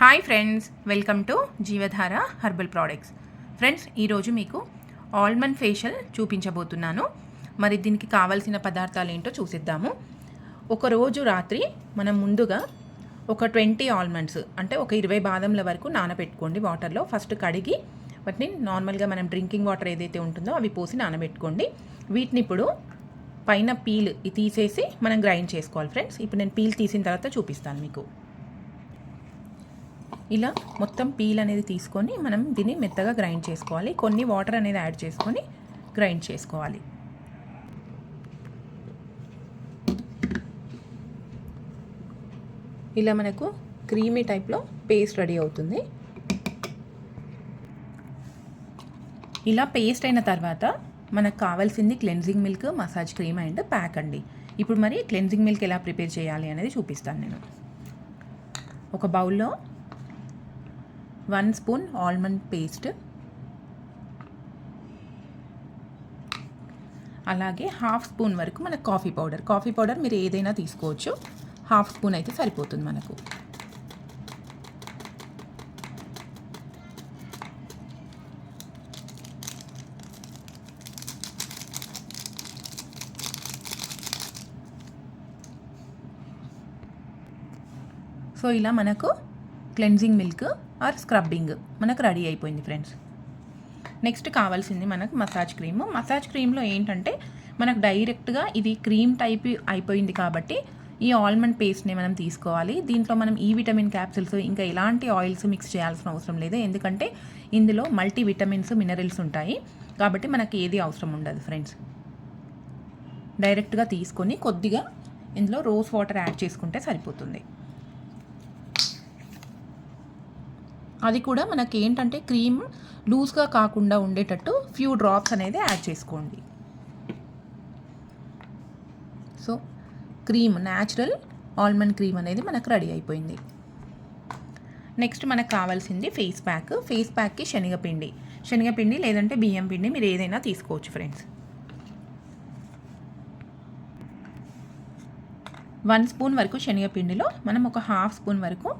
Hi friends welcome to Jeevadhara herbal products friends ఈరోజు మీకు almond facial చూపించబోతున్నాను. మరి దీనికి కావాల్సిన పదార్థాలు ఏంటో చూసిద్దాము. ఒకరోజు రాత్రి మనం ముందుగా ఒక ట్వంటీ ఆల్మండ్స్ అంటే ఒక ఇరవై బాదంల వరకు నానబెట్టుకోండి వాటర్లో ఫస్ట్ కడిగి వాటిని నార్మల్గా మనం డ్రింకింగ్ వాటర్ ఏదైతే ఉంటుందో అవి పోసి నానబెట్టుకోండి. వీటిని ఇప్పుడు పైన పీల్ తీసేసి మనం గ్రైండ్ చేసుకోవాలి. ఫ్రెండ్స్ ఇప్పుడు నేను పీల్ తీసిన తర్వాత చూపిస్తాను మీకు. ఇలా మొత్తం పీల్ అనేది తీసుకొని మనం దీన్ని మెత్తగా గ్రైండ్ చేసుకోవాలి. కొన్ని వాటర్ అనేది యాడ్ చేసుకొని గ్రైండ్ చేసుకోవాలి. ఇలా మనకు క్రీమీ టైప్లో పేస్ట్ రెడీ అవుతుంది. ఇలా పేస్ట్ అయిన తర్వాత మనకు కావాల్సింది cleansing milk massage cream and pack అండి. ఇప్పుడు మరి క్లెన్జింగ్ మిల్క్ ఎలా ప్రిపేర్ చేయాలి అనేది చూపిస్తాను నేను. ఒక బౌల్లో వన్ స్పూన్ ఆల్మండ్ పేస్ట్. అలాగే హాఫ్ స్పూన్ వరకు మనకు కాఫీ పౌడర్. కాఫీ పౌడర్ మీరు ఏదైనా తీసుకోవచ్చు. హాఫ్ స్పూన్ అయితే సరిపోతుంది మనకు. సో ఇలా మనకు క్లెన్జింగ్ మిల్క్ ఆర్ స్క్రబ్బింగ్. మనకు రెడీ అయిపోయింది ఫ్రెండ్స్. నెక్స్ట్ కావాల్సింది మనకు మసాజ్ క్రీమ్. మసాజ్ క్రీమ్లో ఏంటంటే మనకు డైరెక్ట్గా ఇది క్రీమ్ టైప్ అయిపోయింది కాబట్టి ఈ ఆల్మండ్ పేస్ట్ని మనం తీసుకోవాలి. దీంట్లో మనం ఈ విటమిన్ క్యాప్సిల్స్ ఇంకా ఎలాంటి ఆయిల్స్ మిక్స్ చేయాల్సిన అవసరం లేదు. ఎందుకంటే ఇందులో మల్టీ విటమిన్స్ మినరల్స్ ఉంటాయి. కాబట్టి మనకి ఏది అవసరం ఉండదు ఫ్రెండ్స్. డైరెక్ట్గా తీసుకొని కొద్దిగా ఇందులో రోజ్ వాటర్ యాడ్ చేసుకుంటే సరిపోతుంది. అది కూడా మనకి ఏంటంటే క్రీమ్ లూజ్గా కాకుండా ఉండేటట్టు ఫ్యూ డ్రాప్స్ అనేది యాడ్ చేసుకోండి. So cream natural almond cream అనేది మనకు రెడీ అయిపోయింది. నెక్స్ట్ మనకు కావాల్సింది ఫేస్ ప్యాక్. ఫేస్ ప్యాక్కి శనగపిండి. శనగపిండి లేదంటే బియ్యం పిండి మీరు ఏదైనా తీసుకోవచ్చు ఫ్రెండ్స్. వన్ స్పూన్ వరకు శనగపిండిలో మనం ఒక హాఫ్ స్పూన్ వరకు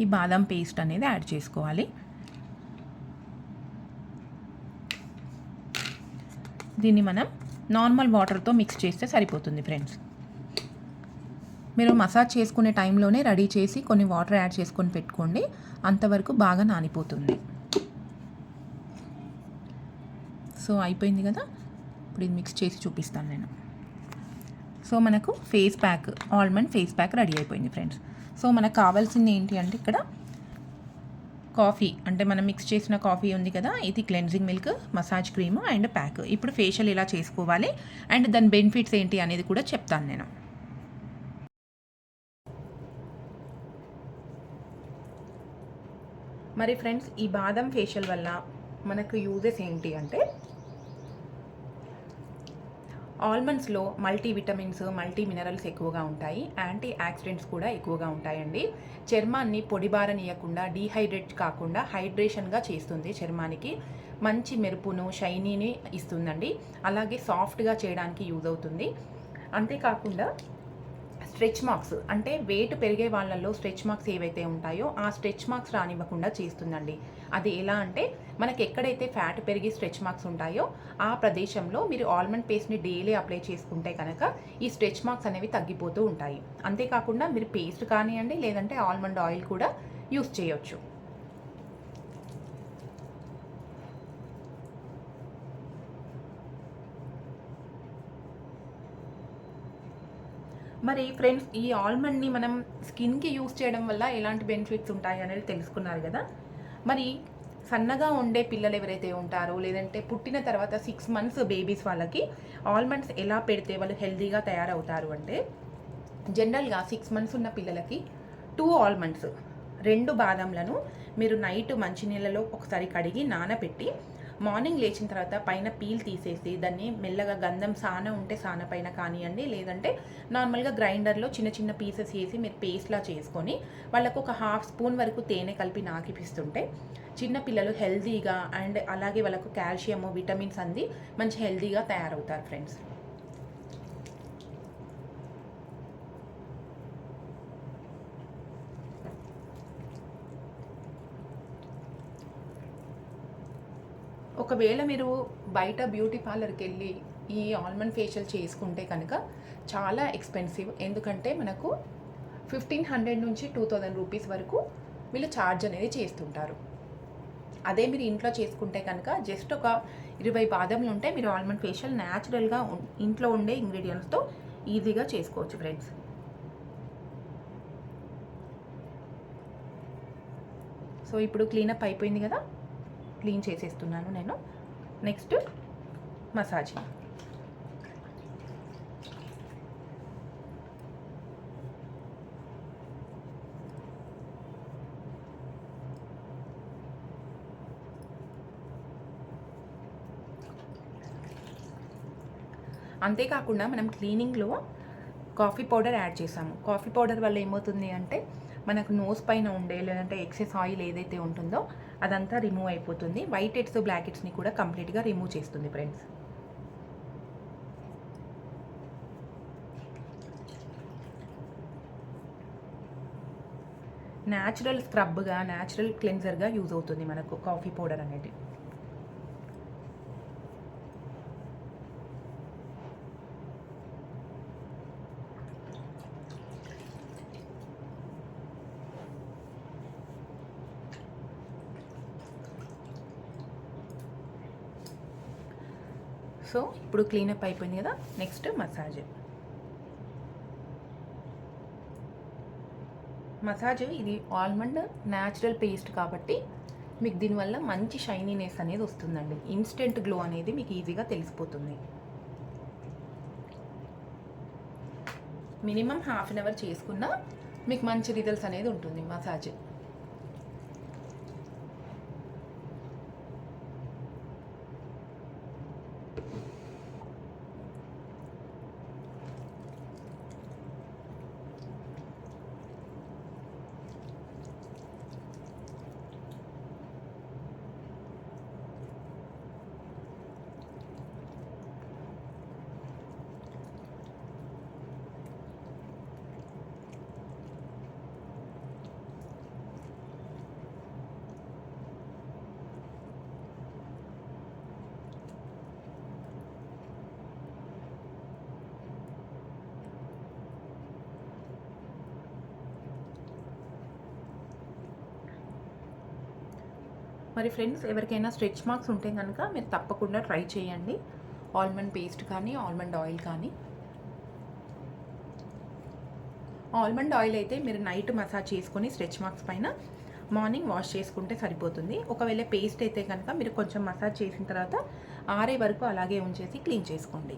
ఈ బాదం పేస్ట్ అనేది యాడ్ చేసుకోవాలి. దీన్ని మనం నార్మల్ వాటర్తో మిక్స్ చేస్తే సరిపోతుంది ఫ్రెండ్స్. మీరు మసాజ్ చేసుకునే టైంలోనే రెడీ చేసి కొన్ని వాటర్ యాడ్ చేసుకొని పెట్టుకోండి. అంతవరకు బాగా నానిపోతుంది. సో అయిపోయింది కదా? ఇప్పుడు ఇది మిక్స్ చేసి చూపిస్తాను నేను. సో మనకు face pack almond face pack ready అయిపోయింది ఫ్రెండ్స్. సో మనకు కావాల్సింది ఏంటి అంటే ఇక్కడ కాఫీ అంటే మనం మిక్స్ చేసిన కాఫీ ఉంది కదా ఇది cleansing milk massage cream and pack ఇప్పుడు ఫేషియల్ ఇలా చేసుకోవాలి. అండ్ దాని బెనిఫిట్స్ ఏంటి అనేది కూడా చెప్తాను నేను. మరి ఫ్రెండ్స్ ఈ బాదం ఫేషియల్ వల్ల మనకు యూజెస్ ఏంటి అంటే ఆల్మండ్స్లో మల్టీ విటమిన్స్ మల్టీ మినరల్స్ ఎక్కువగా ఉంటాయి. యాంటీ యాక్సిడెంట్స్ కూడా ఎక్కువగా ఉంటాయండి. చర్మాన్ని పొడిబారనీయకుండా డీహైడ్రేట్ కాకుండా హైడ్రేషన్గా చేస్తుంది చర్మానికి. మంచి మెరుపును షైనీని ఇస్తుందండి. అలాగే సాఫ్ట్గా చేయడానికి యూజ్ అవుతుంది. అంతేకాకుండా స్ట్రెచ్ మార్క్స్ అంటే వెయిట్ పెరిగే వాళ్ళల్లో స్ట్రెచ్ మార్క్స్ ఏవైతే ఉంటాయో ఆ స్ట్రెచ్ మార్క్స్ రానివ్వకుండా చేస్తుందండి. అది ఎలా అంటే మనకి ఎక్కడైతే ఫ్యాట్ పెరిగి స్ట్రెచ్ మార్క్స్ ఉంటాయో ఆ ప్రదేశంలో మీరు ఆల్మండ్ పేస్ట్ని డైలీ అప్లై చేసుకుంటే కనుక ఈ స్ట్రెచ్ మార్క్స్ అనేవి తగ్గిపోతూ ఉంటాయి. అంతేకాకుండా మీరు పేస్ట్ కానివ్వండి లేదంటే ఆల్మండ్ ఆయిల్ కూడా యూస్ చేయొచ్చు. మరి ఫ్రెండ్స్ ఈ ఆల్మండ్ని మనం స్కిన్కి యూస్ చేయడం వల్ల ఎలాంటి బెనిఫిట్స్ ఉంటాయి అనేది తెలుసుకున్నారు కదా? మరి సన్నగా ఉండే పిల్లలు ఎవరైతే ఉంటారో లేదంటే పుట్టిన తర్వాత సిక్స్ మంత్స్ బేబీస్ వాళ్ళకి ఆల్మండ్స్ ఎలా పెడితే వాళ్ళు హెల్దీగా తయారవుతారు అంటే జనరల్గా సిక్స్ మంత్స్ ఉన్న పిల్లలకి టూ ఆల్మండ్స్ రెండు బాదంలను మీరు నైట్ మంచినీళ్ళలో ఒకసారి కడిగి నానబెట్టి మార్నింగ్ లేచిన తర్వాత పైన పీల్ తీసేసి దాన్ని మెల్లగా గంధం సాన ఉంటే సాన పైన కానివ్వండి లేదంటే నార్మల్గా గ్రైండర్లో చిన్న చిన్న పీసెస్ వేసి మీరు పేస్ట్లా చేసుకొని వాళ్ళకు ఒక హాఫ్ స్పూన్ వరకు తేనె కలిపి నాకిపిస్తుంటే చిన్న పిల్లలు హెల్తీగా అండ్ అలాగే వాళ్ళకు కాల్షియము విటమిన్స్ అంది మంచి హెల్తీగా తయారవుతారు ఫ్రెండ్స్. ఒకవేళ మీరు బయట బ్యూటీ పార్లర్కి వెళ్ళి ఈ ఆల్మండ్ ఫేషియల్ చేసుకుంటే కనుక చాలా ఎక్స్పెన్సివ్. ఎందుకంటే మనకు ఫిఫ్టీన్ హండ్రెడ్ నుంచి టూ థౌజండ్ రూపీస్ వరకు వీళ్ళు ఛార్జ్ అనేది చేస్తుంటారు. అదే మీరు ఇంట్లో చేసుకుంటే కనుక జస్ట్ ఒక ఇరవై బాదంలు ఉంటే మీరు ఆల్మండ్ ఫేషియల్ న్యాచురల్గా ఇంట్లో ఉండే ఇంగ్రీడియంట్స్తో ఈజీగా చేసుకోవచ్చు ఫ్రెండ్స్. సో ఇప్పుడు క్లీనప్ అయిపోయింది కదా? క్లీన్ చేసేస్తున్నాను నేను. నెక్స్ట్ మసాజింగ్ అంతేకాకుండా మనం క్లీనింగ్లో కాఫీ పౌడర్ యాడ్ చేసాము. కాఫీ పౌడర్ వల్ల ఏమవుతుంది అంటే మనకు నోస్ పైన ఉండే లేదంటే ఎక్సెస్ ఆయిల్ ఏదైతే ఉంటుందో అదంతా రిమూవ్ అయిపోతుంది. వైట్ హెడ్స్ బ్లాక్ హెడ్స్ని కూడా కంప్లీట్గా రిమూవ్ చేస్తుంది ఫ్రెండ్స్ న్యాచురల్ స్క్రబ్గా న్యాచురల్ క్లెన్జర్గా యూజ్ అవుతుంది మనకు కాఫీ పౌడర్ అనేది. సో ఇప్పుడు క్లీనప్ అయిపోయింది కదా నెక్స్ట్ మసాజ్ మసాజ్ ఇది ఆల్మండ్ న్యాచురల్ పేస్ట్ కాబట్టి మీకు దీనివల్ల మంచి షైనీనెస్ అనేది వస్తుందండి. ఇన్స్టెంట్ గ్లో అనేది మీకు ఈజీగా తెలిసిపోతుంది. మినిమం హాఫ్ అన్ అవర్ చేసుకున్నా మీకు మంచి రిజల్ట్స్ అనేది ఉంటుంది మసాజ్ మరి ఫ్రెండ్స్ ఎవరికైనా స్ట్రెచ్ మార్క్స్ ఉంటే కనుక మీరు తప్పకుండా ట్రై చేయండి. ఆల్మండ్ పేస్ట్ కానీ ఆల్మండ్ ఆయిల్ కానీ. ఆల్మండ్ ఆయిల్ అయితే మీరు నైట్ మసాజ్ చేసుకొని స్ట్రెచ్ మార్క్స్ పైన మార్నింగ్ వాష్ చేసుకుంటే సరిపోతుంది. ఒకవేళ పేస్ట్ అయితే కనుక మీరు కొంచెం మసాజ్ చేసిన తర్వాత ఆరే వరకు అలాగే ఉంచేసి క్లీన్ చేసుకోండి.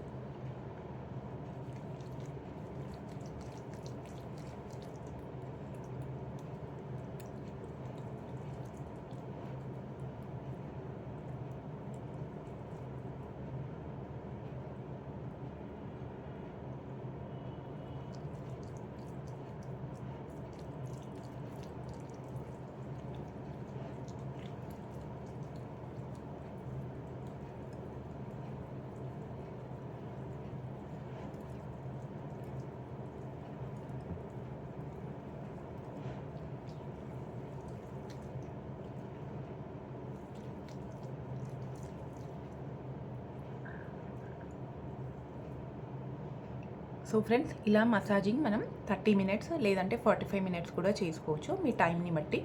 సో ఫ్రెండ్స్ ఇలా మసాజింగ్ మనం థర్టీ మినిట్స్ లేదంటే ఫార్టీ ఫైవ్ మినిట్స్ కూడా చేసుకోవచ్చు మీ టైంని బట్టి.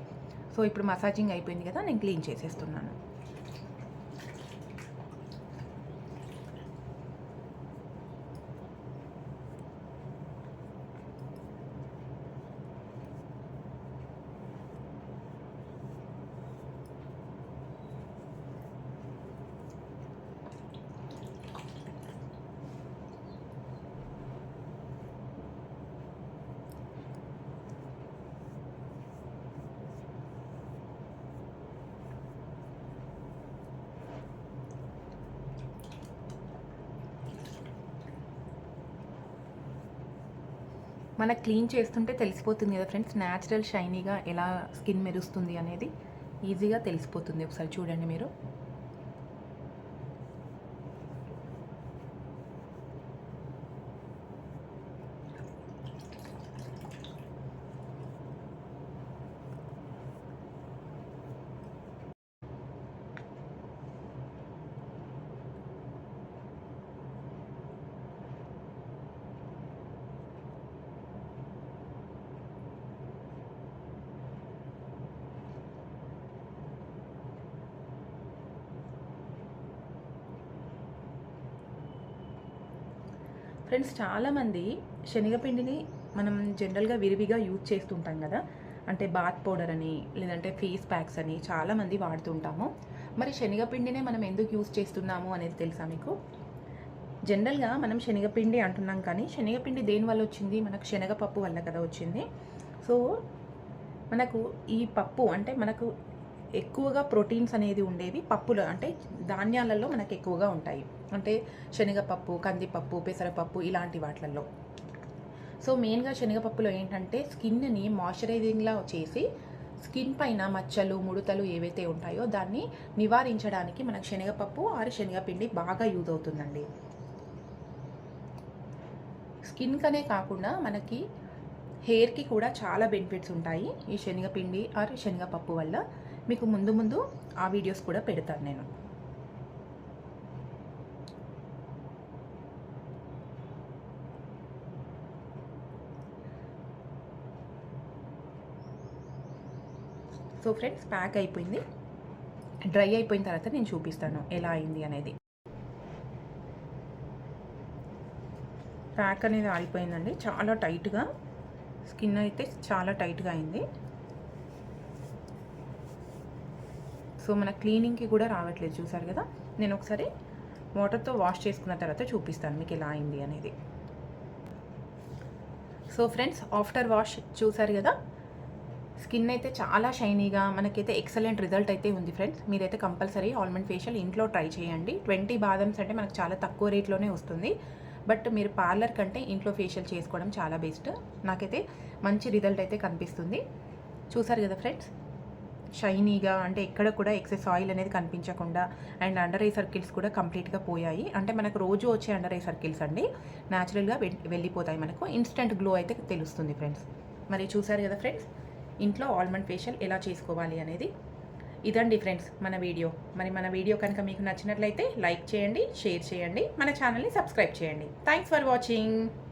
సో ఇప్పుడు మసాజింగ్ అయిపోయింది కదా నేను క్లీన్ చేసేస్తున్నాను. మన క్లీన్ చేస్తుంటే తెలిసిపోతుంది కదా ఫ్రెండ్స్. న్యాచురల్ షైనీగా ఎలా స్కిన్ మెరుస్తుంది అనేది ఈజీగా తెలిసిపోతుంది. ఒకసారి చూడండి మీరు. ఫ్రెండ్స్ చాలామంది శనగపిండిని మనం జనరల్గా విరివిగా యూజ్ చేస్తుంటాం కదా. అంటే బాత్ పౌడర్ అని లేదంటే ఫేస్ ప్యాక్స్ అని చాలామంది వాడుతుంటాము. మరి శనగపిండినే మనం ఎందుకు యూజ్ చేస్తున్నాము అనేది తెలుసా మీకు? జనరల్గా మనం శనగపిండి అంటున్నాం కానీ శనగపిండి దేని వల్ల వచ్చింది? మనకు శనగపప్పు వల్ల కదా వచ్చింది. సో మనకు ఈ పప్పు అంటే మనకు ఎక్కువగా ప్రోటీన్స్ అనేది ఉండేవి పప్పులు అంటే ధాన్యాలలో మనకు ఎక్కువగా ఉంటాయి. అంటే శనగపప్పు కందిపప్పు పెసరపప్పు ఇలాంటి వాటిలలో. సో మెయిన్గా శనగపప్పులో ఏంటంటే స్కిన్ని మాయిశ్చరైజింగ్లా చేసి స్కిన్ పైన మచ్చలు ముడతలు ఏవైతే ఉంటాయో దాన్ని నివారించడానికి మనకు శనగపప్పు ఆరు శనగపిండి బాగా యూజ్ అవుతుందండి. స్కిన్కనే కాకుండా మనకి హెయిర్కి కూడా చాలా బెనిఫిట్స్ ఉంటాయి. ఈ శనగపిండి ఆరు శనగపప్పు వల్ల మీకు ముందు ముందు ఆ వీడియోస్ కూడా పెడతాను నేను. సో ఫ్రెండ్స్ ప్యాక్ అయిపోయింది. డ్రై అయిపోయిన తర్వాత నేను చూపిస్తాను ఎలా అయింది అనేది. ప్యాక్ అనేది ఆరిపోయిందండి చాలా టైట్గా స్కిన్ అయితే చాలా టైట్గా అయింది. సో మన క్లీనింగ్కి కూడా రావట్లేదు చూసారు కదా? నేను ఒకసారి వాటర్తో వాష్ చేసుకున్న తర్వాత చూపిస్తాను మీకు ఎలా అయింది అనేది. సో ఫ్రెండ్స్ ఆఫ్టర్ వాష్ చూసారు కదా? స్కిన్ అయితే చాలా షైనీగా మనకైతే ఎక్సలెంట్ రిజల్ట్ అయితే ఉంది ఫ్రెండ్స్. మీరైతే కంపల్సరీ ఆల్మండ్ ఫేషియల్ ఇంట్లో ట్రై చేయండి. ట్వంటీ బాదమ్స్ అంటే మనకు చాలా తక్కువ రేట్లోనే వస్తుంది. బట్ మీరు పార్లర్ కంటే ఇంట్లో ఫేషియల్ చేసుకోవడం చాలా బెస్ట్. నాకైతే మంచి రిజల్ట్ అయితే కనిపిస్తుంది. చూసారు కదా ఫ్రెండ్స్? షైనీగా అంటే ఎక్కడ కూడా ఎక్సెస్ ఆయిల్ అనేది కనిపించకుండా అండ్ అండర్ ఐ సర్కిల్స్ కూడా కంప్లీట్గా పోయాయి. అంటే మనకు రోజు వచ్చే అండర్ ఐ సర్కిల్స్ అండి. న్యాచురల్గా వెళ్ళిపోతాయి మనకు. ఇన్స్టెంట్ గ్లో అయితే తెలుస్తుంది ఫ్రెండ్స్. మరి చూసారు కదా ఫ్రెండ్స్? ఇంట్లో ఆల్మండ్ ఫేషియల్ ఎలా చేసుకోవాలి అనేది. ఇదండి ఫ్రెండ్స్ మన వీడియో. మరి మన వీడియో కనుక మీకు నచ్చినట్లయితే లైక్ చేయండి షేర్ చేయండి మన ఛానల్ని సబ్స్క్రైబ్ చేయండి. Thanks for watching.